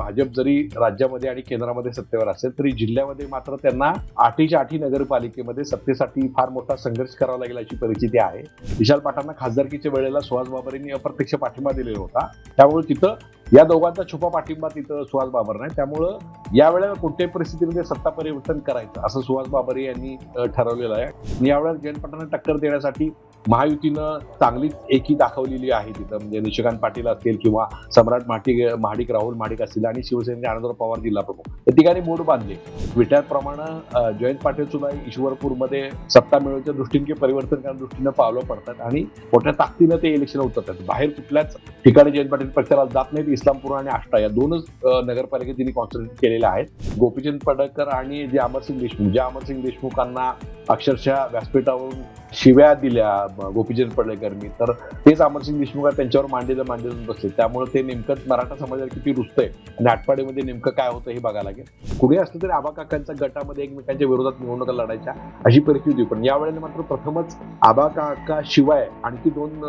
भाजप जरी राज्यामध्ये आणि केंद्रामध्ये सत्तेवर असेल तरी जिल्ह्यामध्ये मात्र त्यांना आठीच्या आठी नगरपालिकेमध्ये सत्तेसाठी फार मोठा संघर्ष करावा लागेल अशी परिस्थिती आहे. विशाल पाटांना खासदारकीच्या वेळेला सुहास बाबरेंनी अप्रत्यक्ष पाठिंबा दिलेला होता. त्यामुळे तिथं या दोघांचा छुपा पाठिंबा तिथं सुहास बाबर नाही. त्यामुळं यावेळेला कोणत्याही परिस्थितीमध्ये सत्ता परिवर्तन करायचं असं सुहास बाबरे यांनी ठरवलेलं आहे. आणि यावेळेला जयंत पाटलांना टक्कर देण्यासाठी महायुतीनं चांगलीच एकी दाखवलेली आहे तिथं. म्हणजे निशिकांत पाटील असतील किंवा सम्राट महाटिक महाडिक राहुल महाडिक असतील. आणि शिवसेनेचे आनंदराव पवार जिल्हा प्रमुख. या ठिकाणी मोड बांधले. विट्याप्रमाणे जयंत पाटील सुद्धा ईश्वरपूरमध्ये सत्ता मिळवण्याच्या दृष्टीने परिवर्तन करण्याच्या दृष्टीनं पावलं पडतात आणि मोठ्या ताकदीनं ते इलेक्शन उतरतात. बाहेर कुठल्याच ठिकाणी जयंत पाटील प्रचाराला जात नाहीत. इस्लामपूर आणि आष्टा या दोनच अ, नगरपालिका त्यांनी कॉन्सन्ट्रेट केलेल्या आहेत. गोपीचंद पडळकर आणि जे अमरसिंग देशमुख ज्या अमरसिंग देशमुखांना अक्षरशः व्यासपीठावरून शिव्या दिल्या गोपीचंद पडळकरनी तर तेच अमरसिंग देशमुख त्यांच्यावर मांडलेलं मांडलेलं बसले. त्यामुळे ते नेमकं मराठा समाजाला किती रुजतंय आणि आटपाडीमध्ये नेमकं काय होतं हे बघायला लागेल. कुठे असलं तरी आबा काकांच्या गटामध्ये एकमेकांच्या विरोधात निवडणुका लढायच्या अशी परिस्थिती होती. पण यावेळेला मात्र प्रथमच आबा काका शिवाय आणखी दोन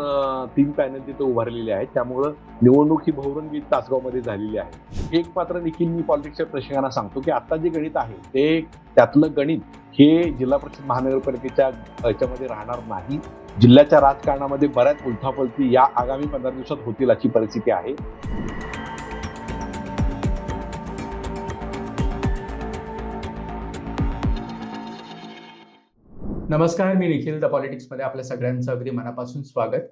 तीन पॅनल तिथे उभारलेले आहेत. त्यामुळं निवडणूक ही बहुरंगी तासगावमध्ये झालेली आहे. एक मात्र देखील मी पॉलिटिक्सच्या प्रेक्षकांना सांगतो की आता जे गणित आहे ते त्यातलं गणित हे जिल्हा परिषद महानगरपालिकेच्या याच्यामध्ये राहणार नाही. जिल्ह्याच्या राजकारणामध्ये बऱ्याच उलथापलती या आगामी पंधरा दिवसात होतील अशी परिस्थिती आहे. नमस्कार मी निखिल द पॉलिटिक्समध्ये आपल्या सगळ्यांचं अगदी मनापासून स्वागत.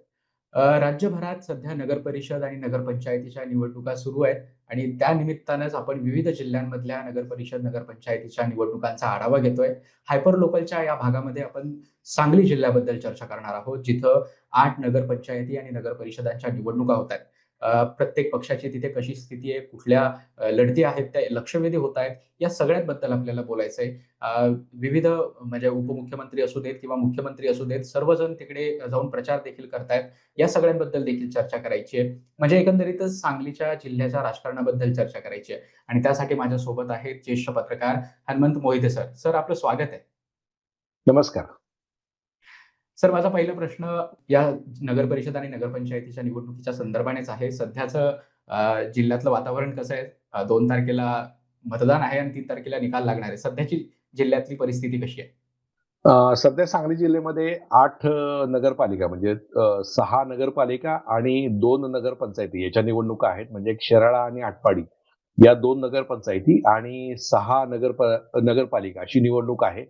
राज्यभरात सध्या नगर परिषद आणि नगरपंचायतीच्या निवडणुका सुरू आहेत आणि त्या निमित्तानंच आपण विविध जिल्ह्यांमधल्या नगर परिषद नगरपंचायतीच्या निवडणुकांचा आढावा घेतोय. हायपर लोकलच्या या भागामध्ये आपण सांगली जिल्ह्याबद्दल चर्चा करणार आहोत जिथं आठ नगरपंचायती आणि नगर परिषदांच्या निवडणुका होत आहेत. प्रत्येक पक्षाची तिथे कशी स्थिती आहे कुठल्या लढती आहेत त्या लक्षवेधी होत आहेत या सगळ्यांबद्दल आपल्याला बोलायचंय. आहे विविध म्हणजे उपमुख्यमंत्री असू देत किंवा मुख्यमंत्री असू देत सर्वजण तिकडे जाऊन प्रचार देखील करतायत. या सगळ्यांबद्दल देखील चर्चा करायची आहे. म्हणजे एकंदरीतच सांगलीच्या जिल्ह्याच्या राजकारणाबद्दल चर्चा करायची आहे. आणि त्यासाठी माझ्या सोबत आहेत ज्येष्ठ पत्रकार हनुमंत मोहिते सर. सर आपलं स्वागत आहे. नमस्कार. सर माझा पहिला प्रश्न या नगर परिषद आणि नगरपंचायतीच्या निवडणुकीच्या संदर्भानेच आहे. सध्याचं जिल्ह्यातलं वातावरण कसं आहे? दोन तारखेला मतदान आहे आणि तीन तारखेला निकाल लागणार आहे. सध्याची जिल्ह्यातली परिस्थिती कशी आहे? सध्या सांगली जिल्ह्यामध्ये आठ नगरपालिका म्हणजे सहा नगरपालिका आणि दोन नगरपंचायती याच्या निवडणुका आहेत. म्हणजे एक आणि आटपाडी या दोन नगरपंचायती आणि सहा नगर नगरपालिका अशी निवडणूक आहे.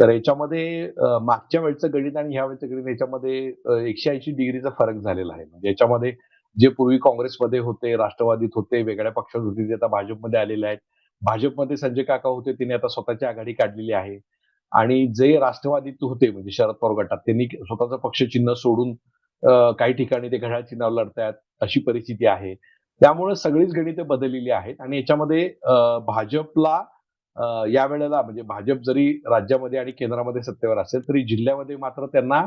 तर याच्यामध्ये मागच्या वेळचं गणित आणि ह्या वेळचं गणित याच्यामध्ये एकशे ऐंशी डिग्रीचा फरक झालेला आहे. म्हणजे याच्यामध्ये जे पूर्वी काँग्रेसमध्ये होते राष्ट्रवादीत होते वेगळ्या पक्षात होते ते आता भाजपमध्ये आलेले आहेत. भाजपमध्ये संजय काका होते त्यांनी आता स्वतःची आघाडी काढलेली आहे. आणि जे राष्ट्रवादीत होते म्हणजे शरद पवार गटात त्यांनी स्वतःचं पक्ष चिन्ह सोडून काही ठिकाणी ते घड्याळ चिन्हावर लढतायत अशी परिस्थिती आहे. त्यामुळे सगळीच गणिते बदललेली आहेत. आणि याच्यामध्ये भाजपला या वेळेला म्हणजे भाजप जरी राज्यामध्ये आणि केंद्रामध्ये सत्तेवर असेल तरी जिल्ह्यामध्ये मात्र त्यांना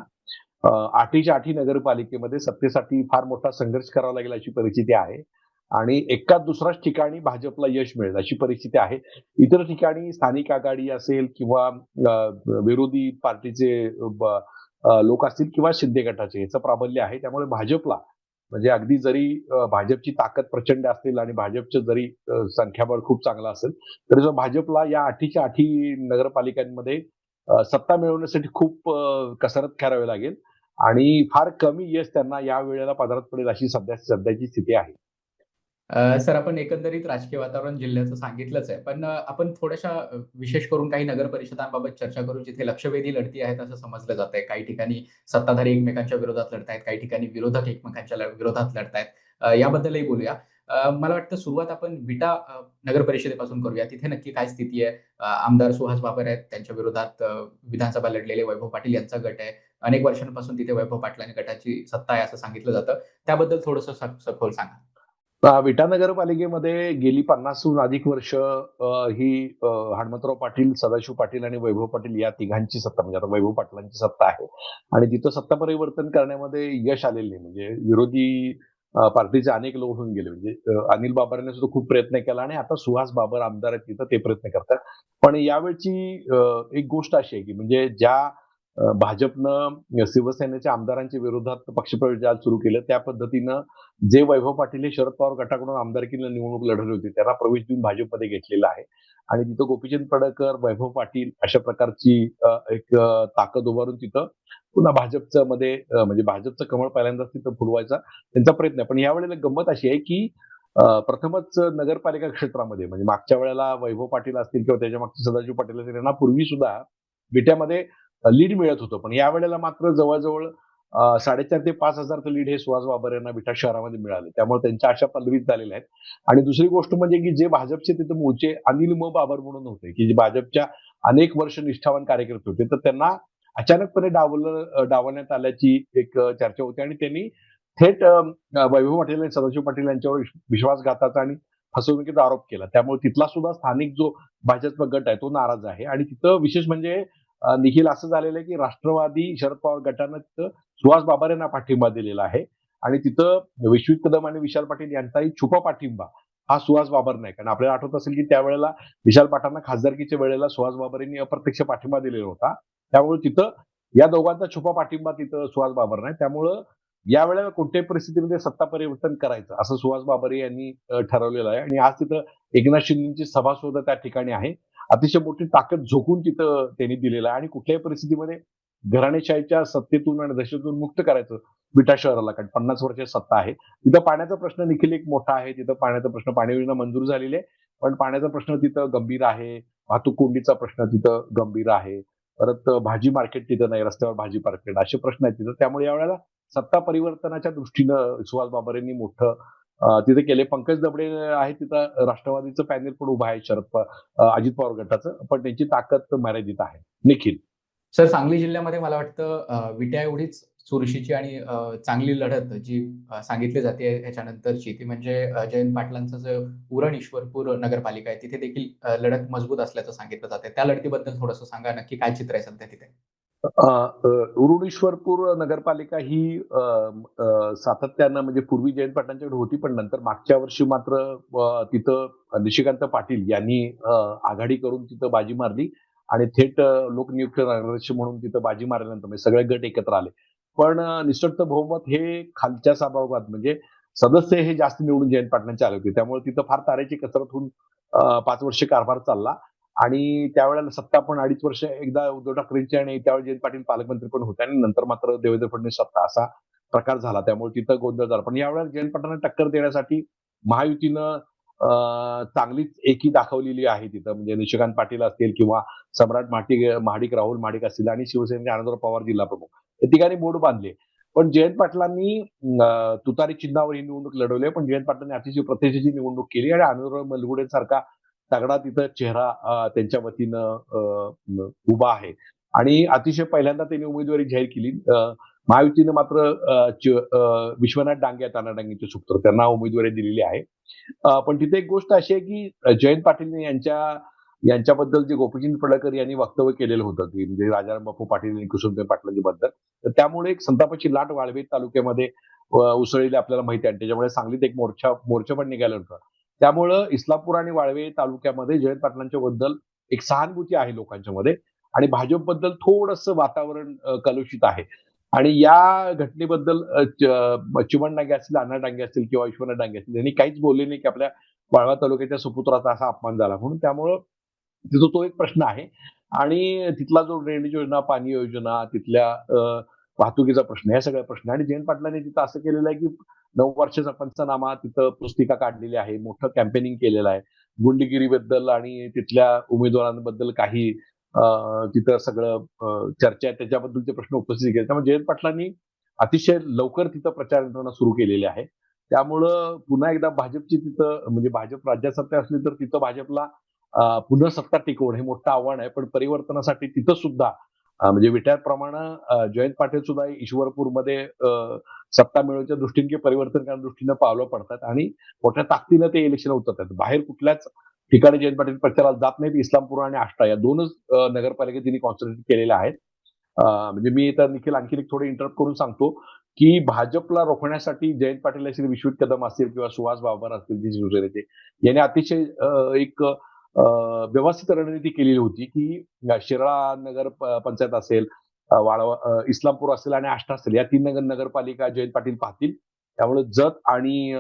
आठीच्या आठी नगरपालिकेमध्ये सत्तेसाठी फार मोठा संघर्ष करावा लागेल अशी परिस्थिती आहे. आणि एका दुसऱ्याच ठिकाणी भाजपला यश मिळेल अशी परिस्थिती आहे. इतर ठिकाणी स्थानिक आघाडी असेल किंवा विरोधी पार्टीचे लोक असतील किंवा शिंदे गटाचे याचं प्राबल्य आहे. त्यामुळे भाजपला म्हणजे अगदी जरी भाजपची ताकद प्रचंड असतील आणि भाजपचं जरी संख्याबळ खूप चांगलं असेल तरी जो भाजपला या आठीच्या आठी नगरपालिकांमध्ये सत्ता मिळवण्यासाठी खूप कसरत करावी लागेल. आणि फार कमी यश त्यांना या वेळेला पदरात पडेल अशी सध्या सध्याची स्थिती आहे. सर आपण एकंदरीत राजकीय वातावरण जिल्ह्याचं सांगितलंच आहे. पण आपण थोड्याशा विशेष करून काही नगर परिषदांबाबत चर्चा करू जिथे लक्षवेधी लढती आहेत असं समजलं जात आहे काही ठिकाणी सत्ताधारी एकमेकांच्या विरोधात लढतायत काही ठिकाणी विरोधक एकमेकांच्या विरोधात लढतायत याबद्दलही बोलूया. मला वाटतं सुरुवात आपण विटा नगर परिषदेपासून करूया. तिथे नक्की काय स्थिती आहे? आमदार सुहास बाबर आहेत त्यांच्या विरोधात विधानसभा लढलेले वैभव पाटील यांचा गट आहे. अनेक वर्षांपासून तिथे वैभव पाटलांनी गटाची सत्ता आहे असं सांगितलं जातं. त्याबद्दल थोडंसं सखोल सांगा. विटा नगरपालिकेमध्ये गेली पन्नासहून अधिक वर्ष ही हनुमंतराव पाटील सदाशिव पाटील आणि वैभव पाटील या तिघांची सत्ता म्हणजे आता वैभव पाटलांची सत्ता आहे. आणि तिथं सत्ता परिवर्तन करण्यामध्ये यश आलेले नाही म्हणजे विरोधी पार्टीचे अनेक लोक होऊन गेले. म्हणजे अनिल बाबरांनी सुद्धा खूप प्रयत्न केला आणि आता सुहास बाबर आमदार आहेत तिथं ते प्रयत्न करतात. पण यावेळची एक गोष्ट अशी आहे की म्हणजे ज्या भाजपनं शिवसेनेच्या आमदारांच्या विरोधात पक्षप्रवेश आज सुरू केलं त्या पद्धतीनं जे वैभव पाटील हे शरद पवार गटाकडून आमदारकीला निवडणूक लढवली होती त्यांना प्रवेश देऊन भाजपमध्ये घेतलेला आहे. आणि तिथं गोपीचंद पडकर वैभव पाटील अशा प्रकारची एक ताकद उभारून तिथं पुन्हा भाजपचं मध्ये म्हणजे भाजपचं कमळ पहिल्यांदाच तिथं फुलवायचा त्यांचा प्रयत्न आहे. पण यावेळेला गंमत अशी आहे की प्रथमच नगरपालिका क्षेत्रामध्ये म्हणजे मागच्या वेळेला वैभव पाटील असतील किंवा त्याच्या मागचे सदाशिव पाटील असतील यांना पूर्वी सुद्धा विट्यामध्ये लीड मिळत होतं. पण यावेळेला मात्र जवळजवळ साडेचार ते पाच हजारचं लीड हे सुहास बाबर यांना विटा शहरामध्ये मिळाले. त्यामुळे त्यांच्या आशा पल्लवीत झालेल्या आहेत. आणि दुसरी गोष्ट म्हणजे की जे भाजपचे तिथे मूळचे अनिल म बाबर म्हणून होते की जे भाजपच्या अनेक वर्ष निष्ठावान कार्यकर्ते होते तर त्यांना अचानकपणे डावलं डावण्यात आल्याची एक चर्चा होती. आणि त्यांनी थेट वैभव पाटील आणि सदाशिव पाटील यांच्यावर विश्वासघाताचा आणि फसवणुकीचा आरोप केला. त्यामुळे तिथला सुद्धा स्थानिक जो भाजप गट आहे तो नाराज आहे. आणि तिथं विशेष म्हणजे निखिल असं झालेलं आहे की राष्ट्रवादी शरद पवार गटानं तिथं सुहास बाबर यांना पाठिंबा दिलेला आहे. आणि तिथं विश्वित कदम आणि विशाल पाटील यांचाही छुपा पाठिंबा हा सुहास बाबर नाही कारण आपल्याला आठवत असेल की त्यावेळेला विशाल पाटांना खासदारकीच्या वेळेला सुहास बाबर यांनी अप्रत्यक्ष पाठिंबा दिलेला होता. त्यामुळे तिथं या दोघांचा छुपा पाठिंबा तिथं सुहास बाबर नाही त्यामुळं या वेळेला कोणत्याही परिस्थितीमध्ये सत्ता परिवर्तन करायचं असं सुहास बाबरे यांनी ठरवलेलं आहे. आणि आज तिथं एकनाथ शिंदेची सभा सुद्धा त्या ठिकाणी आहे. अतिशय मोठी ताकद झोकून तिथं त्यांनी दिलेलं आहे. आणि कुठल्याही परिस्थितीमध्ये घराणेशाहीच्या सत्तेतून आणि दशेतून मुक्त करायचं विटा शहराला कारण पन्नास वर्ष सत्ता आहे. तिथं पाण्याचा प्रश्न देखील एक मोठा आहे. तिथं पाण्याचा प्रश्न पाणी योजना मंजूर झालेली आहे. पण पाण्याचा प्रश्न तिथं गंभीर आहे. वाहतूक कोंडीचा प्रश्न तिथं गंभीर आहे. परत भाजी मार्केट तिथं नाही रस्त्यावर भाजी मार्केट. असे प्रश्न आहेत तिथं. त्यामुळे यावेळेला सत्ता परिवर्तनाच्या दृष्टीनं सुहास बाबर यांनी मोठं तिथे केले. पंकज दबडे आहे तिथं. राष्ट्रवादीचं पॅनेल पण उभं आहे शरद अजित पवार गटाचं. पण त्यांची ताकद मर्यादित आहे. निखिल. सर सांगली जिल्ह्यामध्ये मला वाटतं विट्या एवढीच चुरशीची आणि चांगली लढत जी सांगितली जाते ह्याच्यानंतरची ती म्हणजे जयंत पाटलांचं जे उरण ईश्वरपूर नगरपालिका आहे तिथे देखील लढत मजबूत असल्याचं सांगितलं जाते त्या लढतीबद्दल थोडंसं सांगा. नक्की काय चित्र आहे सध्या तिथे? उरुणेश्वरपूर नगरपालिका ही अ, अ, सातत्यानं म्हणजे पूर्वी जयंत पाटलांच्याकडे होती पण नंतर मागच्या वर्षी मात्र अ, तिथं निशिकांत पाटील यांनी अ, आघाडी करून तिथं बाजी मारली आणि थेट अ, लोकनियुक्त नगराध्यक्ष म्हणून तिथं बाजी मारल्यानंतर म्हणजे सगळे गट एकत्र आले. पण अ, बहुमत हे खालच्या सभागृहात म्हणजे सदस्य हे जास्त निवडून जयंत पाटलांचे आले होते. त्यामुळे तिथं फार तारेची कसरत होऊन पाच वर्ष कारभार चालला. आणि त्यावेळेला सत्ता पण अडीच वर्ष एकदा उद्धव ठाकरेंची आणि त्यावेळी जयंत पाटील पालकमंत्री पण होते आणि नंतर मात्र देवेंद्र फडणवीस सत्ता असा प्रकार झाला. त्यामुळे तिथं गोंधळ झाला. पण यावेळेला जयंत पाटलांना टक्कर देण्यासाठी महायुतीनं चांगलीच एकी दाखवलेली आहे तिथं. म्हणजे निशिकांत पाटील असतील किंवा सम्राट महाडिक महाडिक राहुल महाडिक असतील आणि शिवसेनेचे आनंदराव पवार जिल्हा प्रमुख. या ठिकाणी बोर्ड बांधले. पण जयंत पाटलांनी तुतारी चिन्हावर ही निवडणूक लढवली पण जयंत पाटलांनी अतिशय प्रतिष्ठेची निवडणूक केली आणि आनंदराव मलगुडे सारखा तगडा तिथं चेहरा त्यांच्या वतीनं उभा आहे. आणि अतिशय पहिल्यांदा त्यांनी उमेदवारी जाहीर केली. महायुतीनं मात्र विश्वनाथ डांगे तानाडांगेचे ताना डांगेचे त्यांना उमेदवारी दिलेली आहे. पण तिथे एक गोष्ट अशी आहे की जयंत पाटील यांच्या यांच्याबद्दल जे गोपीचंद पडळकर यांनी वक्तव्य केलेलं होतं की म्हणजे राजाराम बापू पाटील आणि कुसुमदेव पाटलांबद्दल तर त्यामुळे एक संतापाची लाट वाळवेत तालुक्यामध्ये उसळलेली आपल्याला माहिती आहे. आणि त्याच्यामुळे सांगलीत एक मोर्चा मोर्चा पण निघाला होता. त्यामुळं इस्लामपूर आणि वाळवे तालुक्यामध्ये जयंत पाटलांच्या बद्दल एक सहानुभूती आहे लोकांच्या मध्ये आणि भाजपबद्दल थोडस वातावरण कलुषित आहे. आणि या घटनेबद्दल चिमण डांगे असतील अण्णा डांगे असतील किंवा ईश्वर डांगे असतील यांनी काहीच बोलले नाही की आपल्या वाळवा तालुक्याच्या सुपुत्राचा असा अपमान झाला. म्हणून त्यामुळं तिथं तो एक प्रश्न आहे. आणि तिथला जो ड्रेनेज योजना पाणी योजना तिथल्या वाहतुकीचा प्रश्न या सगळ्या प्रश्न. आणि जयंत पाटलांनी तिथं असं केलेलं आहे की नऊ वर्षाचा पंचनामा तिथं पुस्तिका काढलेली आहे. मोठं कॅम्पेनिंग केलेलं आहे. गुंडगिरीबद्दल आणि तिथल्या उमेदवारांबद्दल काही तिथं सगळं चर्चा त्याच्याबद्दलचे प्रश्न उपस्थित केले. त्यामुळे जयंत पाटलांनी अतिशय लवकर तिथं प्रचार यंत्रणा सुरू केलेली आहे. त्यामुळं पुन्हा एकदा भाजपची तिथं म्हणजे भाजप राज्यात सत्ता असली तर तिथं भाजपला पुन्हा सत्ता टिकवणं हे मोठं आव्हान आहे. पण परिवर्तनासाठी तिथं सुद्धा म्हणजे विटाप्रमाणे जयंत पाटील सुद्धा ईश्वरपूरमध्ये अं, सत्ता मिळवण्याच्या दृष्टीने किंवा परिवर्तन करण्याच्या दृष्टीनं पावलं पडतात आणि मोठ्या ताकदीनं ते इलेक्शन उतरतात. बाहेर कुठल्याच ठिकाणी जयंत पाटील प्रचाराला जात नाहीत इस्लामपूर आणि आष्टा या दोनच नगरपालिका तिने कॉन्सन्ट्रेट केलेल्या आहेत. म्हणजे मी तर निखिल आणखी एक थोडं इंटरप्ट करून सांगतो की भाजपला रोखण्यासाठी जयंत पाटील असतील विश्वित कदम असतील किंवा सुहास बाबर असतील जी शिवसेनेचे यांनी अतिशय एक व्यवस्थित रणनीती केलेली होती की शिराळा नगर पंचायत असेल वाळवा इस्लामपूर असेल आणि आष्टा असेल या तीन नगर नगरपालिका जयंत पाटील पाहतील. त्यामुळे जत आणि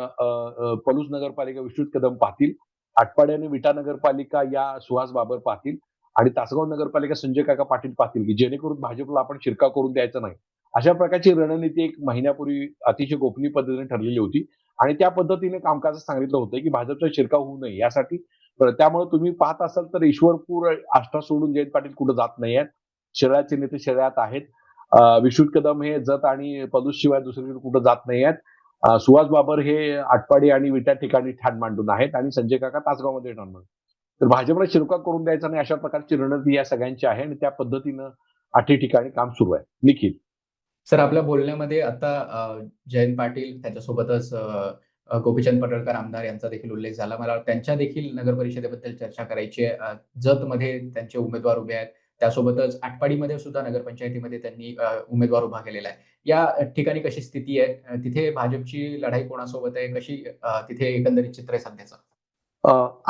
पलूस नगरपालिका विश्वजित कदम पाहतील. आटपाडी आणि विटा नगरपालिका या सुहास बाबर पाहतील. आणि तासगाव नगरपालिका संजय काका पाटील पाहतील की जेणेकरून भाजपला आपण शिरकाव करून द्यायचा नाही. अशा प्रकारची रणनीती एक महिन्यापूर्वी अतिशय गोपनीय पद्धतीने ठरलेली होती. आणि त्या पद्धतीने कामकाज सांगितलं होतं की भाजपचा शिरकाव होऊ नये. यासाठी त्यामुळे तुम्ही पाहत असाल तर ईश्वरपूर आष्टा सोडून जयंत पाटील कुठं जात नाही आहेत शरीराचे नेते शरीरात आहेत. अं, कदम हे जत आणि पदूस शिवाय दुसरीकडे कुठं जात नाही आहेत सुहास बाबर हे आटपाडी आणि विटा ठिकाणी ठाण मांडून आहेत आणि संजय काका तासगावमध्ये ठाण मांडून तर भाजपला शिरकाव करून द्यायचा नाही अशा प्रकारची रणनीती या सगळ्यांची आहे आणि त्या पद्धतीनं आठी ठिकाणी काम सुरू आहे. निखिल. सर आपल्या बोलण्यामध्ये आता जयंत पाटील त्याच्यासोबतच गोपीचंद पडळकर आमदार यांचा देखील उल्लेख झाला. मला त्यांच्या देखील नगर परिषदेबद्दल चर्चा करायची आहे. जतमध्ये त्यांचे उमेदवार उभे आहेत. त्यासोबतच आटपाडीमध्ये सुद्धा नगरपंचायतीमध्ये त्यांनी उमेदवार उभा केलेला आहे. या ठिकाणी कशी स्थिती आहे? तिथे भाजपची लढाई कोणासोबत आहे? कशी तिथे एकंदरीत चित्र आहे सध्याचं?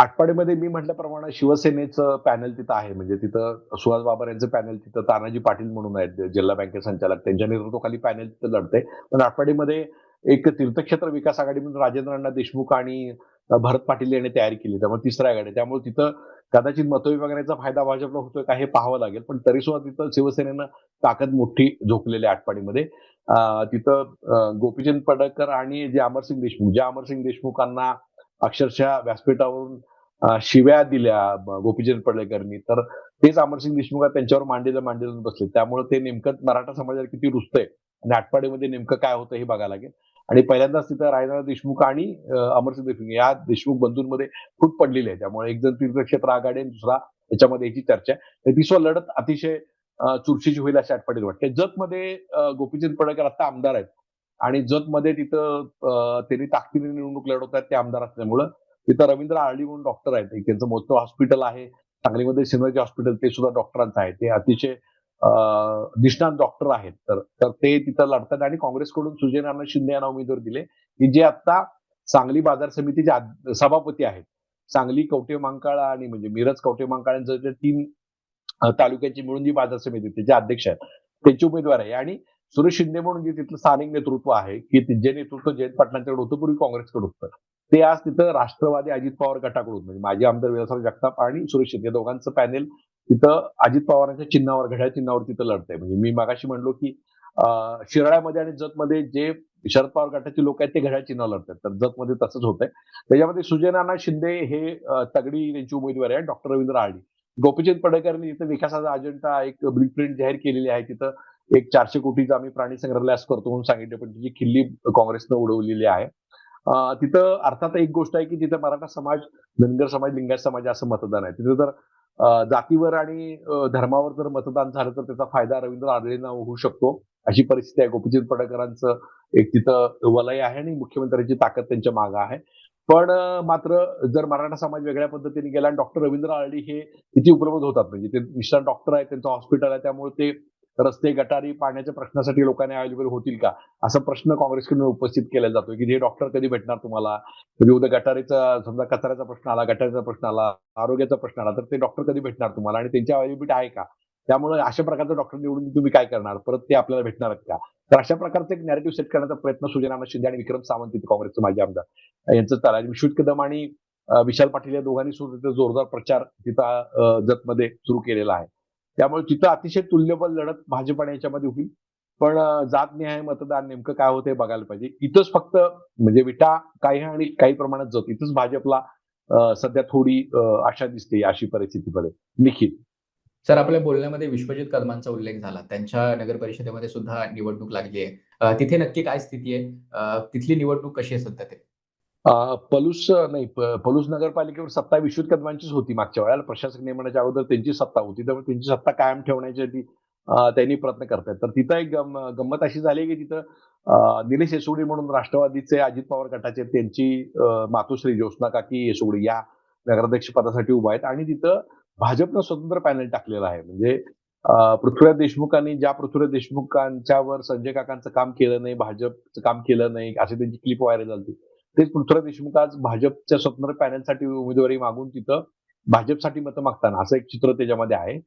आटपाडीमध्ये मी म्हटल्याप्रमाणे शिवसेनेचं पॅनल तिथं आहे. म्हणजे तिथं सुहास बाबर यांचं पॅनल तिथं तानाजी पाटील म्हणून आहेत जिल्हा बँकेचे संचालक. त्यांच्या नेतृत्वाखाली पॅनल तिथं लढते पण आटपाडीमध्ये एक तीर्थक्षेत्र विकास आघाडी म्हणून राजेंद्र अण्णा देशमुख आणि भरत पाटील यांनी तयारी केली त्यामुळे तिसऱ्या आघाडी त्यामुळे तिथं कदाचित मतविभागण्याचा फायदा भाजपला होतोय का हे पाहावं लागेल. पण तरी सुद्धा तिथं शिवसेनेनं ताकद मोठी झोपलेली आहे आटपाडीमध्ये. तिथं गोपीचंद पडळकर आणि जे अमरसिंग देशमुख ज्या अमरसिंग देशमुखांना अक्षरशः व्यासपीठावरून शिव्या दिल्या गोपीचंद पडळकरनी तर तेच अमरसिंग देशमुख त्यांच्यावर मांडीला मांडीला बसले त्यामुळे ते नेमकं मराठा समाजाला किती रुचतंय आणि आटपाडीमध्ये नेमकं काय होतं हे बघायला लागेल. आणि पहिल्यांदाच तिथं राहणारा देशमुख आणि अं, अमरसिंग देशमुख या देशमुख बंधूंमध्ये फूट पडलेली आहे. त्यामुळे एक जण तीर्थक्षेत्र आघाडी आणि दुसरा याच्यामध्ये याची चर्चा आहे. ती स्व लढत अतिशय चुरशीची होईल अशी आटपाडीला वाटते. जतमध्ये गोपीचंद पडळकर आता आमदार आहेत. आणि जतमध्ये तिथं त्यांनी ताकदीने निवडणूक लढवतात आहेत ते आमदार असल्यामुळं तिथं रवींद्र आळडी म्हणून डॉक्टर आहेत. त्यांचं मोठं हॉस्पिटल आहे. सांगलीमध्ये सिनर्जी हॉस्पिटल ते सुद्धा डॉक्टरांचं आहे. ते अतिशय अं, निष्णात डॉक्टर आहेत. तर तर ते तिथं लढतात आणि काँग्रेसकडून सुजय नाना शिंदे यांना उमेदवार दिले की जे आता सांगली बाजार समितीचे सभापती आहेत. सांगली कवटे मांकाळा आणि म्हणजे मिरज कवटे मांकाळा यांचं जे तीन तालुक्याची मिळून जी बाजार समिती त्याचे अध्यक्ष आहेत. त्यांचे उमेदवार आहे. आणि सुरेश शिंदे म्हणून जे तिथलं स्थानिक नेतृत्व आहे की जे नेतृत्व जयंत पाटलांच्याकडे होतं पूर्वी काँग्रेसकडे होतं. ते आज तिथं राष्ट्रवादी अजित पवार गटाकडून म्हणजे माजी आमदार विलासराव जगताप आणि सुरेश शिंदे दोघांचं पॅनेल तिथं अजित पवारांच्या चिन्हावर घड्याळ चिन्हावर तिथं लढतंय. म्हणजे मी मागाशी म्हणलो की शिराळ्यामध्ये आणि जतमध्ये जे शरद पवार गटाचे लोक आहेत ते घड्याळ चिन्हावर लढतात. तर जतमध्ये तसंच होतंय. त्याच्यामध्ये सुजयनाना शिंदे हे तगडी त्यांची उमेदवार आहे. डॉक्टर रवींद्र आळडी गोपीचंद पडळकरनी तिथं विकासाचा अजेंडा एक ब्लूप्रिंट जाहीर केलेली आहे. तिथं एक चारशे कोटीचा आम्ही प्राणी संग्रहालयास करतो म्हणून सांगितलं पण तिची खिल्ली काँग्रेसनं उडवलेली आहे. तिथं अर्थात एक गोष्ट आहे की तिथं मराठा समाज धनगर समाज लिंगायत समाज असं मतदान आहे. तिथं जर जातीवर आणि धर्मावर जर मतदान झालं तर त्याचा फायदा रवींद्र आडळेंना होऊ शकतो. अशी परिस्थिती आहे. गोपीचंद पडळकरांचं एक तिथं वलय आहे आणि मुख्यमंत्र्यांची ताकद त्यांच्या मागं आहे. पण मात्र जर मराठा समाज वेगळ्या पद्धतीने गेला आणि डॉक्टर रवींद्र आळडी हे किती उपलब्ध होतात? म्हणजे ते मिश्रा डॉक्टर आहे त्यांचं हॉस्पिटल आहे त्यामुळे ते रस्ते गटारी पाण्याच्या प्रश्नासाठी लोकांना अवेलेबल होतील का? असा प्रश्न काँग्रेसकडून उपस्थित केला जातोय की हे डॉक्टर कधी भेटणार तुम्हाला? म्हणजे उद्या गटारीचा समजा कचऱ्याचा प्रश्न आला गटारीचा प्रश्न आला आरोग्याचा प्रश्न आला तर ते डॉक्टर कधी भेटणार तुम्हाला? आणि त्यांची अवेलेबिलिटी आहे का? त्यामुळे अशा प्रकारचं डॉक्टर निवडून तुम्ही काय करणार? परत ते आपल्याला भेटणार का? तर अशा प्रकारचं एक नॅरेटिव्ह सेट करण्याचा प्रयत्न सुजनाना शिंदे आणि विक्रम सावंत इथे काँग्रेसचे माजी आमदार. यांचं चालू आहे. कदम आणि विशाल पाटील या दोघांनी सुद्धा जोरदार प्रचार तिथं जतमध्ये सुरू केलेला आहे. त्यामुळे तिथं अतिशय तुल्यबल लढत भाजप आणि याच्यामध्ये होईल पण जात न्याय मतदान नेमकं काय होतं हे बघायला पाहिजे. इथंच फक्त म्हणजे विटा काही आणि काही प्रमाणात जातो. इथंच भाजपला सध्या थोडी आशा दिसते अशी परिस्थिती पडेल निखिल. सर आपल्या बोलण्यामध्ये विश्वजित कदमांचा उल्लेख झाला. त्यांच्या नगर परिषदेमध्ये सुद्धा निवडणूक लागली आहे. तिथे नक्की काय स्थिती आहे? तिथली निवडणूक कशी आहे सध्या ते? पलूस नाही पलूस नगरपालिकेवर सत्ता विश्वत कदमांचीच होती मागच्या वेळेला. प्रशासक नियमनाच्या अगोदर त्यांची सत्ता होती. त्यामुळे त्यांची सत्ता कायम ठेवण्यासाठी त्यांनी प्रयत्न करतायत. तर तिथं एक गंमत अशी झाली की तिथं दिनेश निलेश येसुगडी म्हणून राष्ट्रवादीचे अजित पवार गटाचे त्यांची मातोश्री ज्योत्ना काकी येसुगडी या नगराध्यक्ष पदासाठी उभा आहेत. आणि तिथं भाजपनं स्वतंत्र पॅनल टाकलेलं आहे. म्हणजे पृथ्वीराज देशमुखांनी ज्या पृथ्वीराज देशमुखांच्यावर संजय काकांचं काम केलं नाही भाजपचं काम केलं नाही अशी त्यांची क्लिप व्हायरल झाली तेच पृथ्वीराज देशमुख आज भाजपच्या स्वतंत्र पॅनलसाठी उमेदवारी मागून तिथं भाजपसाठी मतं मागताना असं एक चित्र त्याच्यामध्ये आहे.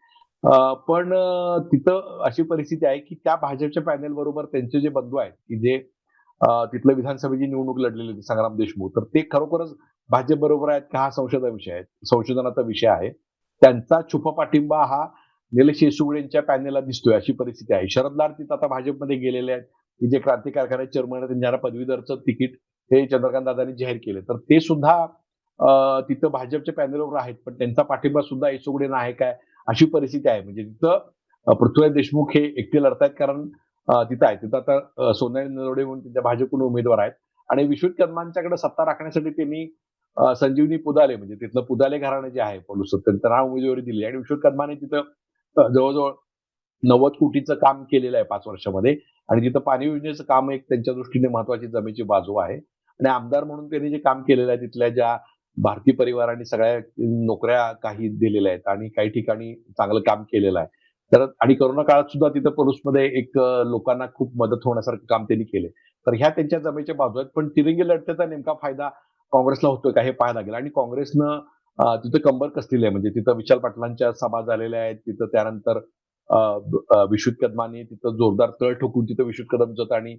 पण तिथं अशी परिस्थिती आहे की त्या भाजपच्या पॅनल बरोबर त्यांचे जे बंधू आहेत की जे तिथलं विधानसभेची निवडणूक लढलेले होते संग्राम देशमुख तर ते खरोखरच भाजप बरोबर आहेत का हा संशोधन विषय आहे संशोधनाचा विषय आहे. त्यांचा छुपा पाठिंबा हा निलेश येसुगडेंच्या पॅनेलला दिसतोय अशी परिस्थिती आहे. शरद लाड तिथं आता भाजपमध्ये गेलेले आहेत की जे क्रांती चेअरमन आहेत त्यांना पदवीधरचं तिकीट हे चंद्रकांत दादांनी जाहीर केले. तर ते सुद्धा तिथं भाजपच्या पॅनलवर आहेत पण त्यांचा पाठिंबा सुद्धा येसुगडेंना आहे काय अशी परिस्थिती आहे. म्हणजे तिथं पृथ्वीराज देशमुख हे एकटे लढतायत कारण तिथं आहे. तिथं आता सोनाली नरवडे म्हणून त्यांच्या भाजपकडून उमेदवार आहेत. आणि विश्वजित कदमांच्याकडे सत्ता राखण्यासाठी त्यांनी संजीवनी पुदाले म्हणजे तिथलं पुदाले घराणं जे आहे पोलूस त्यांना उमेदवारी दिली. आणि विश्वजित कदमाने तिथं जवळजवळ नव्वद कोटीचं काम केलेलं आहे पाच वर्षामध्ये. आणि तिथं पाणी योजनेचं काम एक त्यांच्या दृष्टीने महत्वाची जमेची बाजू आहे. आणि आमदार म्हणून त्यांनी जे काम केलेलं आहे तिथल्या ज्या भारतीय परिवारांनी सगळ्या नोकऱ्या काही दिलेल्या आहेत आणि काही ठिकाणी चांगलं काम केलेलं आहे. तर आणि करोना काळात सुद्धा तिथं पलूसमध्ये एक लोकांना खूप मदत होण्यासारखं काम त्यांनी केले तर ह्या त्यांच्या जमेच्या बाजू आहेत पण तिरंगी लढत्याचा नेमका फायदा काँग्रेसला होतोय का हे पाहायला लागेल. आणि काँग्रेसनं तिथं कंबर कसलेली आहे? म्हणजे तिथं विशाल पाटलांच्या सभा झालेल्या आहेत तिथं त्यानंतर विश्वत कदमाने तिथं जोरदार तळ ठोकून तिथं विश्वत कदम जत आणि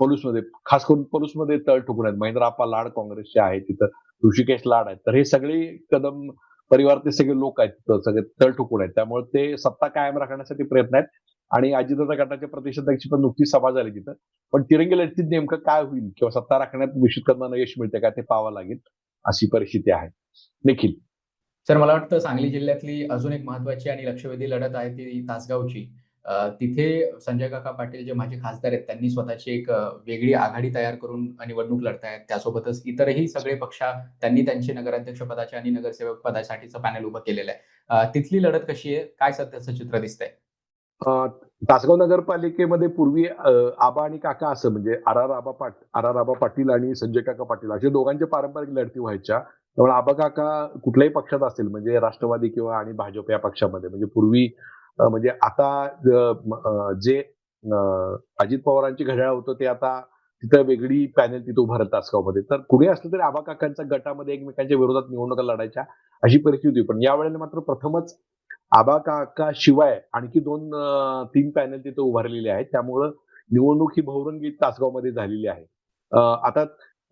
पलूसमध्ये खास करून पलूसमध्ये तळ ठोकून आहेत. महेंद्रप्पा लाड काँग्रेसचे आहेत तिथं. ऋषिकेश लाड आहेत. तर हे सगळे कदम परिवार ते सगळे लोक आहेत तिथं. सगळे तळ ठोकून आहेत. त्यामुळे ते सत्ता कायम राखण्यासाठी प्रयत्न आहेत. आणि अजितदादा गटाच्या प्रतिष्ठाची पण नुकतीच सभा झाली तिथं. पण तिरंगी लढतीत नेमकं काय होईल किंवा सत्ता राखण्यात विशिष्ट कदमांना यश मिळते का ते पाहावं लागेल अशी परिस्थिती आहे. देखील सर मला वाटतं सांगली जिल्ह्यातली अजून एक महत्वाची आणि लक्षवेधी लढत आहे ती तासगावची. तिथे संजय काका पाटील जे माझे खासदार आहेत त्यांनी स्वतःची एक वेगळी आघाडी तयार करून निवडणूक लढतायत. त्यासोबतच इतरही सगळे पक्ष त्यांनी त्यांचे नगराध्यक्ष पदाचे आणि नगरसेवक पदासाठीचं पॅनल उभं केलेलं आहे. तिथली लढत कशी आहे? काय सध्याचं चित्र दिसतंय? तासगाव नगरपालिकेमध्ये पूर्वी आबा आणि काका असं म्हणजे आर आबा पाट आर आबा पाटील आणि संजय काका पाटील असे दोघांच्या पारंपरिक लढती व्हायच्या. त्यामुळे आबा काका कुठल्याही पक्षात असेल म्हणजे राष्ट्रवादी किंवा आणि भाजप या पक्षामध्ये म्हणजे पूर्वी म्हणजे आता जे अजित पवारांची घड्याळ होतं ते आता तिथं वेगळी पॅनल तिथं उभारत तासगावमध्ये. तर कुणी असलं तरी आबा काकांच्या गटामध्ये एकमेकांच्या विरोधात निवडणुका लढायच्या अशी परिस्थिती होती. पण यावेळेला मात्र प्रथमच आबा काका शिवाय आणखी दोन तीन पॅनल तिथे उभारलेले आहेत. त्यामुळं निवडणूक ही बहुरंगी तासगावमध्ये झालेली आहे. आता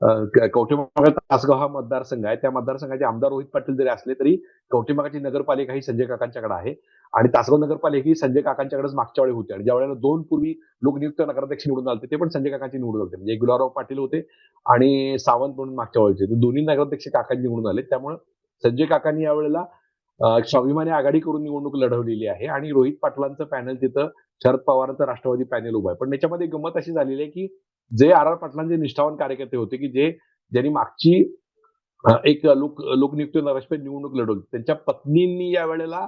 कवठेमागा तासगाव हा मतदारसंघ आहे. त्या मतदारसंघाचे आमदार रोहित पाटील जरी असले तरी कवठेमागाची नगरपालिका ही संजय काकांच्याकडे आहे. आणि तासगाव नगरपालिका ही संजय काकांच्याकडेच मागच्या वेळी होती. आणि ज्या वेळेला दोन पूर्वी लोकनियुक्त नगराध्यक्ष निवडून आले ते पण संजय काकांची निवडून आले म्हणजे गुलाबराव पाटील होते आणि सावंत म्हणून मागच्या वेळेचे दोन्ही नगराध्यक्ष काकांनी निवडून आले. त्यामुळे संजय काकांनी यावेळेला स्वाभिमानी आघाडी करून निवडणूक लढवलेली आहे आणि रोहित पाटलांचं पॅनल तिथं शरद पवारांचं राष्ट्रवादी पॅनल उभं आहे. पण याच्यामध्ये गंमत अशी झालेली आहे की जे आर आर पाटलांचे निष्ठावान कार्यकर्ते होते की जे ज्यांनी मागची एक लोक लोकनियुक्त नगरसभेत निवडणूक लढवली. त्यांच्या पत्नींनी या वेळेला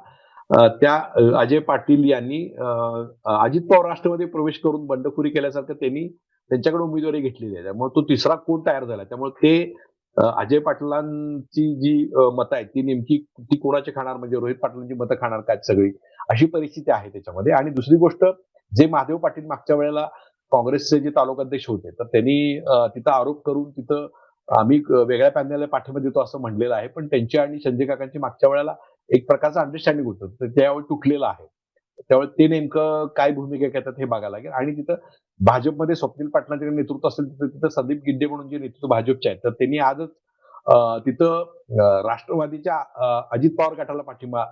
त्या अजय पाटील यांनी अजित पवार राष्ट्रमध्ये प्रवेश करून बंडखोरी केल्यासारखं त्यांनी त्यांच्याकडे उमेदवारी घेतलेली आहे. त्यामुळे तो तिसरा कोण तयार झाला? त्यामुळे ते अजय पाटलांची जी मतं आहेत ती नेमकी ती कोणाचे खाणार? म्हणजे रोहित पाटलांची मतं खाणार काय सगळी? अशी परिस्थिती आहे त्याच्यामध्ये. आणि दुसरी गोष्ट जे महादेव पाटील मागच्या वेळेला काँग्रेसचे जे तालुकाध्यक्ष होते तर त्यांनी तिथं आरोप करून तिथं आम्ही वेगळ्या पॅनलला पाठिंबा देतो असं म्हणलेलं आहे. पण त्यांची आणि संजय काकांची मागच्या वेळेला एक प्रकारचं अंडरस्टँडिंग होतं. तर त्यावेळी तुटलेलं आहे. त्यावेळी ते नेमकं काय भूमिका घेतात हे बघायला लागेल. आणि तिथं भाजपमध्ये स्वप्नील पाटलांचे नेतृत्व असेल तर तिथं संदीप गिड्डे म्हणून जे नेतृत्व भाजपचे आहेत तर त्यांनी आजच तिथं राष्ट्रवादीच्या अजित पवार गटाला पाठिंबा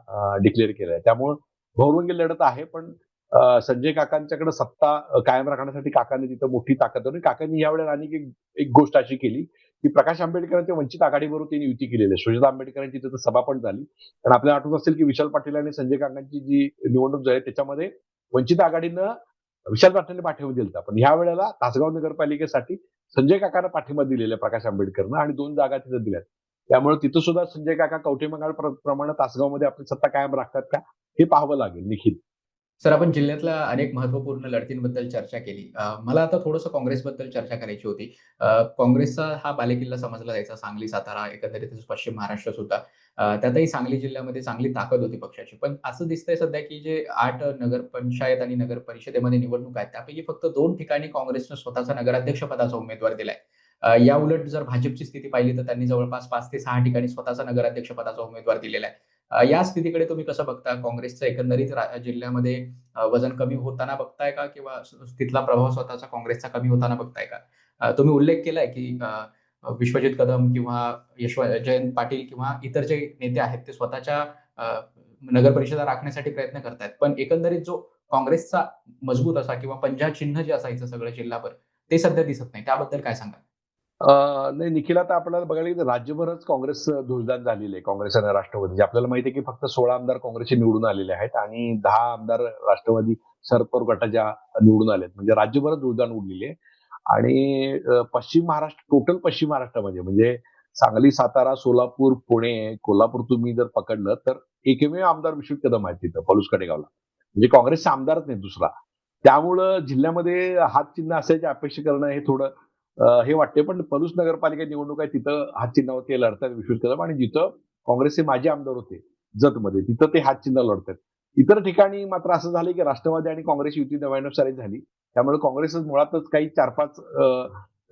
डिक्लेअर केलाय. त्यामुळं भौरंगी लढत आहे पण संजय काकांच्याकडे सत्ता कायम राखण्यासाठी काकांनी तिथं मोठी ताकद आणि काकांनी यावेळेला आणि एक एक गोष्ट अशी केली की प्रकाश आंबेडकरांच्या वंचित आघाडीबरोबर त्यांनी युती केलेली आहे. सुजाता आंबेडकरांची तिथं सभा पण झाली. कारण आपल्याला आठवत असेल की विशाल पाटील आणि संजय काकांची जी निवडणूक झाली त्याच्यामध्ये वंचित आघाडीनं विशाल पाटलांनी पाठिंबा दिला पण ह्या वेळेला तासगाव नगरपालिकेसाठी संजय काकांना पाठिंबा दिलेला आहे प्रकाश आंबेडकरनं आणि दोन जागा तिथं दिल्यात त्यामुळे तिथं सुद्धा संजय काका कवठेमंगाळ प्र- प्रमाणे तासगावमध्ये आपली सत्ता कायम राखतात का? हे पाहावं लागेल निखिल. सर आपण जिल्ह्यातल्या अनेक महत्त्वपूर्ण लढतींबद्दल चर्चा केली. मला आता थोडंसं काँग्रेसबद्दल चर्चा करायची होती. काँग्रेसचा हा बालेकिल्ला समजला जायचा सांगली सातारा एकंदरीत पश्चिम महाराष्ट्र सुद्धा. त्यातही सांगली जिल्ह्यामध्ये चांगली ताकद होती पक्षाची. पण असं दिसतंय सध्या की जे आठ नगरपंचायत आणि नगर परिषदेमध्ये निवडणूक आहेत त्यापैकी फक्त दोन ठिकाणी काँग्रेसनं स्वतःचा नगराध्यक्ष पदाचा उमेदवार दिलाय. या उलट जर भाजपची स्थिती पाहिली तर त्यांनी जवळपास पाच ते सहा ठिकाणी स्वतःचा नगराध्यक्ष पदाचा उमेदवार दिलेला आहे. या स्थितीकडे तुम्ही कसं बघता? काँग्रेसचं एकंदरीत जिल्ह्यामध्ये वजन कमी होताना बघताय का? किंवा तिथला प्रभाव स्वतःचा काँग्रेसचा कमी होताना बघताय का? तुम्ही उल्लेख केलाय की विश्वजित कदम किंवा यशव जयंत पाटील किंवा इतर जे नेते आहेत ते स्वतःच्या नगर परिषदा राखण्यासाठी प्रयत्न करतायत. पण एकंदरीत जो काँग्रेसचा मजबूत असा किंवा पंजा चिन्ह जे असायचं सगळं जिल्हाभर ते सध्या दिसत नाही. त्याबद्दल काय सांगा नाही निखिल आता आपल्याला बघायला गेलं तर राज्यभरच काँग्रेस धुळदान झालेली आहे काँग्रेस आणि राष्ट्रवादी. म्हणजे आपल्याला माहिती आहे की फक्त सोळा आमदार काँग्रेसचे निवडून आलेले आहेत आणि दहा आमदार राष्ट्रवादी सरपौर गटाच्या निवडून आले आहेत म्हणजे राज्यभरच धुळदान उडलेली आहे. आणि पश्चिम महाराष्ट्र टोटल पश्चिम महाराष्ट्रामध्ये म्हणजे सांगली सातारा सोलापूर पुणे कोल्हापूर तुम्ही जर पकडलं तर एकमेव आमदार विश्वजित कदम आहेत तिथं पलूस कडेगावला. म्हणजे काँग्रेसचा आमदारच नाही दुसरा. त्यामुळं जिल्ह्यामध्ये हात चिन्ह असायची अपेक्षा करणं हे थोडं हे वाटते. पण पलूस नगरपालिका निवडणूक आहे तिथं हात चिन्हावरती लढतात विश्वजित कदम आणि जिथं काँग्रेसचे माजी आमदार होते जतमध्ये तिथं ते हात चिन्ह लढतात. इतर ठिकाणी मात्र असं झालं की राष्ट्रवादी आणि काँग्रेस युती नव्याण्णव साली झाली. त्यामुळे काँग्रेस मुळातच काही चार पाच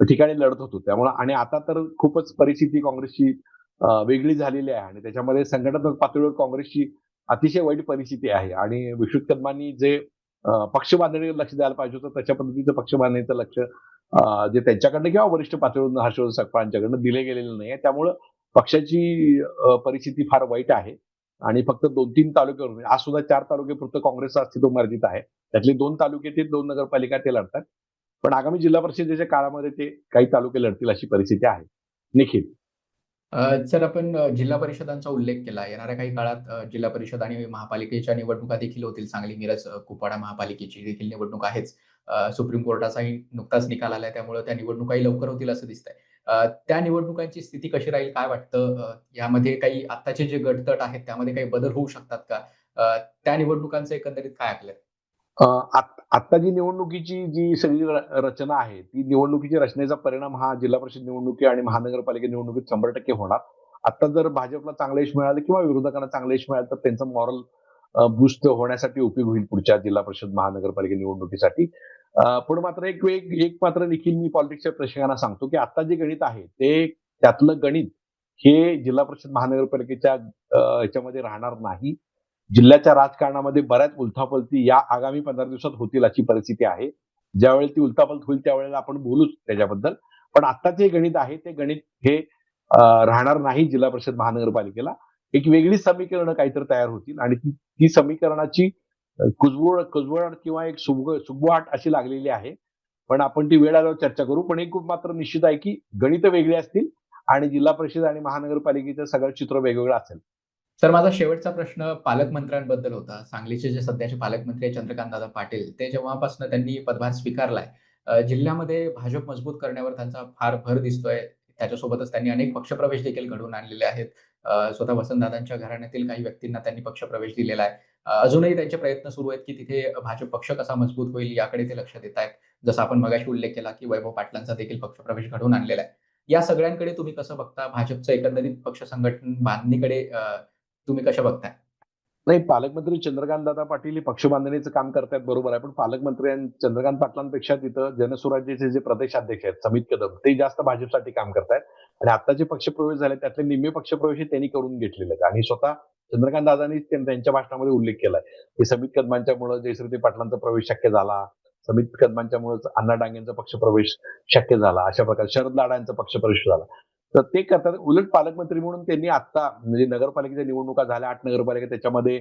ठिकाणी लढत होतो. त्यामुळे आणि आता तर खूपच परिस्थिती काँग्रेसची वेगळी झालेली आहे आणि त्याच्यामध्ये संघटनात्मक पातळीवर काँग्रेसची अतिशय वाईट परिस्थिती आहे आणि विश्वजित कदमांनी जे पक्ष बांधणीवर लक्ष द्यायला पाहिजे होतं त्याच्या पद्धतीचं पक्ष बांधणीचं लक्ष जे त्यांच्याकडनं किंवा वरिष्ठ पातळीवरून हर्षवर्धन सकपाळांच्याकडनं दिले गेलेलं नाही आहे त्यामुळं पक्षाची परिस्थिती फार वाईट आहे. आणि फक्त दोन तीन तालुक्यावर आज सुद्धा चार तालुके फक्त काँग्रेसचा अस्तित्व मर्यादित आहे. त्यातले दोन तालुके ते दोन नगरपालिका ते लढतात. पण आगामी जिल्हा परिषदेच्या काळामध्ये ते काही तालुके लढतील अशी परिस्थिती आहे. निखिल. सर आपण जिल्हा परिषदांचा उल्लेख केला. येणाऱ्या काही काळात जिल्हा परिषद आणि महापालिकेच्या निवडणुका देखील होतील. सांगली मिरज कुपाडा महापालिकेची देखील निवडणूक आहेच. सुप्रीम कोर्टाचाही नुकताच निकाल आलाय. त्यामुळे त्या निवडणुकाही लवकर होतील असं दिसतंय. त्या निवडणुकांची स्थिती कशी राहील काय वाटतं? यामध्ये काही आत्ताचे जे गटतट आहेत त्यामध्ये काही बदल होऊ शकतात का? त्या निवडणुकांचं एकंदरीत काय आकलं आता जी निवडणुकीची जी सगळी रचना आहे ती निवडणुकीची रचनेचा परिणाम हा जिल्हा परिषद निवडणुकी आणि महानगरपालिका निवडणुकीत शंभर टक्के होणार. आता जर भाजपला चांगलं यश मिळालं किंवा विरोधकांना चांगलं यश मिळालं तर त्यांचं मॉरल बुस्ट होण्यासाठी उपयोग होईल पुढच्या जिल्हा परिषद महानगरपालिका निवडणुकीसाठी. पण मात्र एक वेग एक मात्र देखील मी पॉलिटिक्सच्या प्रेक्षकांना सांगतो की आता जे गणित आहे ते त्यातलं गणित हे जिल्हा परिषद महानगरपालिकेच्या याच्यामध्ये राहणार नाही. जिल्ह्याच्या राजकारणामध्ये बऱ्याच उलथापलती या आगामी पंधरा दिवसात होतील अशी परिस्थिती आहे. ज्यावेळी ती उलथापलत होईल त्यावेळेला आपण बोलूच त्याच्याबद्दल. पण आता जे गणित आहे ते गणित हे राहणार नाही जिल्हा परिषद महानगरपालिकेला. एक वेगळी समीकरणं काहीतरी तयार होतील. आणि ती ती समीकरणाची कुजबुळ कुजबुळ किंवा एक सुग सुगबुहाट अशी लागलेली आहे. पण आपण ती वेळ आल्यावर चर्चा करू. पण एक मात्र निश्चित आहे की गणित वेगळी असतील आणि जिल्हा परिषद आणि महानगरपालिकेचं सगळं चित्र वेगवेगळं असेल. सर माझा शेवटचा प्रश्न पालकमंत्र्यांबद्दल होता. सांगलीचे जे सध्याचे पालकमंत्री आहेत चंद्रकांतदादा पाटील ते जेव्हापासून त्यांनी पदभार स्वीकारलाय जिल्ह्यामध्ये भाजप मजबूत करण्यावर त्यांचा फार भर दिसतोय. त्याच्यासोबतच त्यांनी अनेक पक्षप्रवेश देखील घडवून आणलेले आहेत. स्वतः वसंतदादांच्या घराण्यातील काही व्यक्तींना त्यांनी पक्षप्रवेश दिलेला आहे. अजूनही त्यांचे प्रयत्न सुरू आहेत की तिथे भाजप पक्ष कसा मजबूत होईल याकडे ते लक्ष देत आहेत. जसं आपण मगाशी उल्लेख केला की वैभव पाटलांचा देखील पक्षप्रवेश घडवून आणलेला आहे. या सगळ्यांकडे तुम्ही कसं बघता? भाजपचं एकंदरीत पक्ष संघटन बांधणीकडे तुम्ही कशा बघताय? नाही पालकमंत्री चंद्रकांत दादा पाटील हे पक्ष बांधणीचं काम करतायत बरोबर आहे. पण पालकमंत्री चंद्रकांत पाटलांपेक्षा तिथं जनसुराज्याचे जे प्रदेशाध्यक्ष आहेत समित कदम ते जास्त भाजपसाठी काम करतायत. आणि आता जे पक्षप्रवेश झाले त्यातले निम्मे पक्षप्रवेश त्यांनी करून घेतलेले आहेत आणि स्वतः चंद्रकांत दादांनी त्यांच्या भाषणामध्ये उल्लेख केलाय. की समित कदमांच्यामुळे जयश्रीते पाटलांचा प्रवेश शक्य झाला. समित कदमांच्यामुळे अण्णा डांगेंचा पक्षप्रवेश शक्य झाला. अशा प्रकारे शरद लाडांचा पक्षप्रवेश झाला. तर ते करतात. उलट पालकमंत्री म्हणून त्यांनी आता म्हणजे नगरपालिकेच्या निवडणुका झाल्या. आठ नगरपालिका त्याच्यामध्ये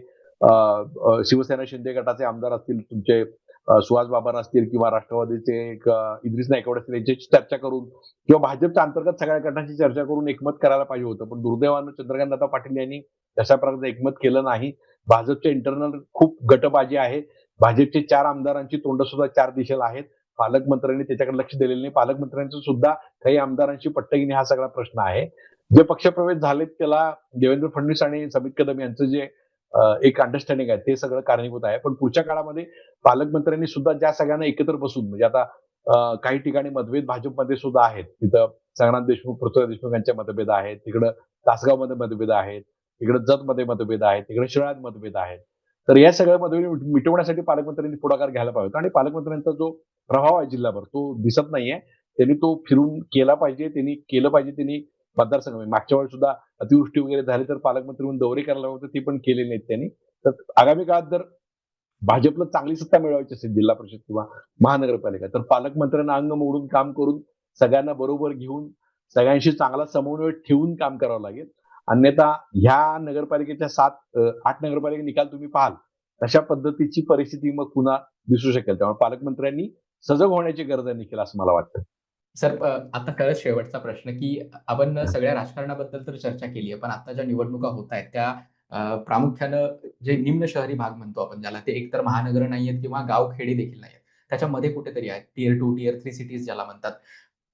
शिवसेना शिंदे गटाचे आमदार असतील तुमचे सुहास बाबर असतील किंवा राष्ट्रवादीचे एक अं, इद्रिस नायकवड असतील यांच्याशी चर्चा करून किंवा भाजपच्या अंतर्गत सगळ्या गटांची चर्चा करून एकमत करायला पाहिजे होतं. पण दुर्दैवानं चंद्रकांत दादा पाटील यांनी तशा प्रकारचं एकमत केलं नाही. भाजपच्या इंटरनल खूप गटबाजी आहे. भाजपचे चार आमदारांची तोंड सुद्धा चार दिशेला आहेत. पालकमंत्र्यांनी त्याच्याकडे लक्ष दिलेलं नाही. पालकमंत्र्यांचं सुद्धा काही आमदारांची पट्टगिनी हा सगळा प्रश्न आहे. जे पक्षप्रवेश झालेत त्याला देवेंद्र फडणवीस आणि समित कदम यांचं जे एक अंडरस्टँडिंग आहे ते सगळं कारणीभूत आहे. पण पुढच्या काळामध्ये पालकमंत्र्यांनी सुद्धा ज्या सगळ्यांना एकत्र बसून म्हणजे आता काही ठिकाणी मतभेद भाजपमध्ये सुद्धा आहेत. तिथं संग्राम देशमुख पृथ्वीराज देशमुख यांच्या मतभेद आहेत. तिकडं तासगावमध्ये मतभेद आहेत. तिकडे जतमध्ये मतभेद आहेत. तिकडे शिळ्यात मतभेद आहेत. तर या सगळ्या मतभेद मिटवण्यासाठी पालकमंत्र्यांनी पुढाकार घ्यायला पाहिजे आणि पालकमंत्र्यांचा जो प्रभाव आहे जिल्ह्याभर तो दिसत नाहीये. त्यांनी तो फिरून केला पाहिजे. त्यांनी केलं पाहिजे. त्यांनी मतदारसंघ म्हणजे मागच्या वेळी सुद्धा अतिवृष्टी वगैरे झाली तर पालकमंत्री म्हणून दौरे करायला होते. ते पण केले नाहीत त्यांनी. तर आगामी काळात जर भाजपला चांगली सत्ता मिळवायची असेल जिल्हा परिषद किंवा महानगरपालिका तर पालकमंत्र्यांना अंग मोडून काम करून सगळ्यांना बरोबर घेऊन सगळ्यांशी चांगला समन्वय ठेवून काम करावं लागेल. अन्यथा ह्या नगरपालिकेच्या सात आठ नगरपालिका निकाल तुम्ही पाहाल तशा पद्धतीची परिस्थिती मग पुन्हा दिसू शकेल. त्यामुळे पालकमंत्र्यांनी सजग होण्याची गरज आहे निखिल असं मला वाटतं. सर आता खरंच शेवटचा प्रश्न की आपण सगळ्या राजकारणाबद्दल तर चर्चा केली आहे पण आता ज्या निवडणुका होत आहेत त्या प्रामुख्यानं जे निम्न शहरी भाग म्हणतो आपण ज्याला ते एकतर महानगर नाही आहेत किंवा गावखेडी देखील नाही आहेत त्याच्यामध्ये कुठेतरी आहेत. Tier two tier three cities ज्याला म्हणतात.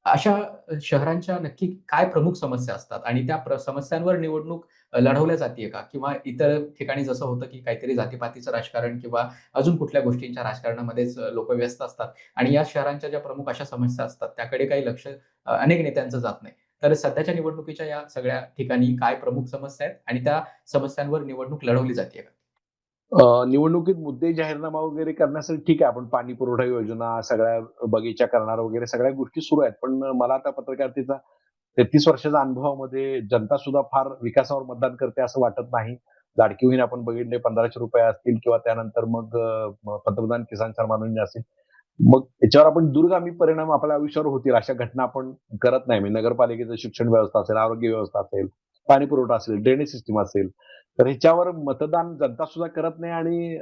अशा शहरांच्या नक्की काय प्रमुख समस्या असतात? आणि त्या समस्यांवर निवडणूक लढवल्या जाते का? किंवा इतर ठिकाणी जसं होतं की काहीतरी जातीपातीचं राजकारण किंवा अजून कुठल्या गोष्टींच्या राजकारणामध्येच लोक व्यस्त असतात. आणि या शहरांच्या ज्या प्रमुख अशा समस्या असतात त्याकडे काही लक्ष अनेक नेत्यांचं जात नाही. तर सध्याच्या निवडणुकीच्या या सगळ्या ठिकाणी काय प्रमुख समस्या आहेत आणि त्या समस्यांवर निवडणूक लढवली जाते का? निवडणुकीत मुद्दे जाहीरनामा वगैरे करण्यासाठी ठीक आहे आपण पाणी पुरवठा योजना सगळ्या बगीचा करणार वगैरे सगळ्या गोष्टी सुरू आहेत. पण मला आता पत्रकारितेचा तेहतीस वर्षाच्या अनुभवामध्ये जनता सुद्धा फार विकासावर मतदान करते असं वाटत नाही. लाडकी आपण बघितले पंधराशे रुपये असतील किंवा त्यानंतर मग पंतप्रधान किसान सन्मान योजना असेल. मग याच्यावर आपण दूरगामी परिणाम आपल्या आयुष्यावर होतील अशा घटना आपण करत नाही. म्हणजे नगरपालिकेचं शिक्षण व्यवस्था असेल आरोग्य व्यवस्था असेल पाणी पुरवठा असेल ड्रेनेज सिस्टीम असेल तर ह्याच्यावर मतदान जनता सुद्धा करत नाही आणि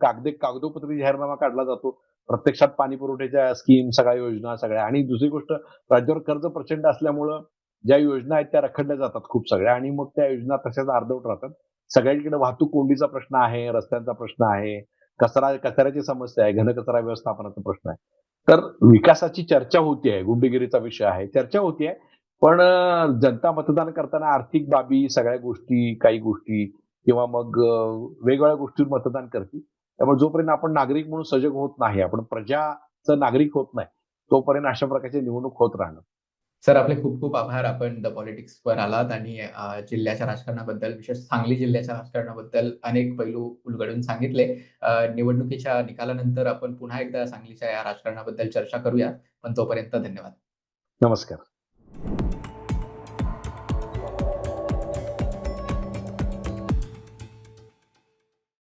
कागदे कागदोपत्री जाहीरनामा काढला जातो. प्रत्यक्षात पाणी पुरवठ्याच्या स्कीम सगळ्या योजना सगळ्या. आणि दुसरी गोष्ट राज्यावर कर्ज प्रचंड असल्यामुळं ज्या योजना आहेत त्या रखडल्या जातात खूप सगळ्या. आणि मग त्या योजना तशाच अर्धवट राहतात. सगळ्यांकडे वाहतूक कोंडीचा प्रश्न आहे रस्त्यांचा प्रश्न आहे कचरा कचऱ्याची समस्या आहे घनकचरा व्यवस्थापनाचा प्रश्न आहे. तर विकासाची चर्चा होती आहे गुंडगिरीचा विषय आहे चर्चा होतीये पण जनता मतदान करताना आर्थिक बाबी सगळ्या गोष्टी काही गोष्टी किंवा मग वेगवेगळ्या गोष्टीवर मतदान करतील. त्यामुळे जोपर्यंत आपण नागरिक म्हणून सजग होत नाही आपण प्रजाचं नागरिक होत नाही तोपर्यंत अशा प्रकारची निवडणूक होत राहणार. सर आपले खूप खूप आभार. आपण द पॉलिटिक्स वर आलात आणि जिल्ह्याच्या राजकारणाबद्दल विशेष सांगली जिल्ह्याच्या राजकारणाबद्दल अनेक पैलू उलगडून सांगितले. निवडणुकीच्या निकालानंतर आपण पुन्हा एकदा सांगलीच्या या राजकारणाबद्दल चर्चा करूया पण तोपर्यंत धन्यवाद. नमस्कार.